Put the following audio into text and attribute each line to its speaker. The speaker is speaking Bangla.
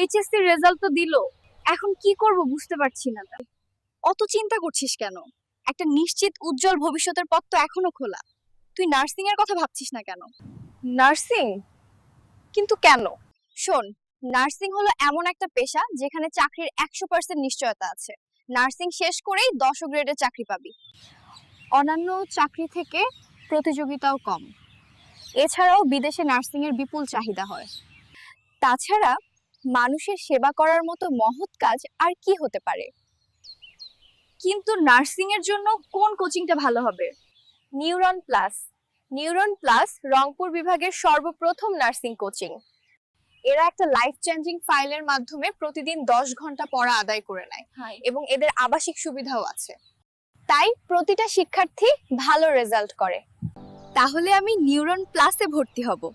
Speaker 1: এইচএসসি রেজাল্ট তো দিলো। এখন কি করব বুঝতে পারছি না তাই।
Speaker 2: অত চিন্তা করছিস কেন? একটা নিশ্চিত উজ্জ্বল ভবিষ্যতের পথ তো এখনও খোলা। তুই নার্সিং এর কথা ভাবছিস না কেন?
Speaker 1: নার্সিং কিন্তু কেন?
Speaker 2: শোন নার্সিং হলো এমন একটা পেশা যেখানে চাকরির একশো পার্সেন্ট নিশ্চয়তা আছে। নার্সিং শেষ করেই দশ গ্রেডের চাকরি পাবি। অন্যান্য চাকরি থেকে প্রতিযোগিতাও কম। এছাড়াও বিদেশে নার্সিং এর বিপুল চাহিদা হয়। তাছাড়া মানুষের সেবা করার মতো মহৎ কাজ আর কি হতে পারে?
Speaker 1: কিন্তু নার্সিং এর জন্য কোন কোচিংটা ভালো হবে?
Speaker 2: Neuron plus. Neuron plus Rangpur বিভাগের সর্বপ্রথম নার্সিং কোচিং। এরা একটা লাইফ চেঞ্জিং ফাইলের মাধ্যমে প্রতিদিন দশ ঘণ্টা পড়া আদায় করে নেয়। এবং এদের আবাসিক সুবিধাও আছে। তাই প্রতিটা শিক্ষার্থী ভালো রেজাল্ট করে। তাহলে আমি নিউরন প্লাসে ভর্তি হব।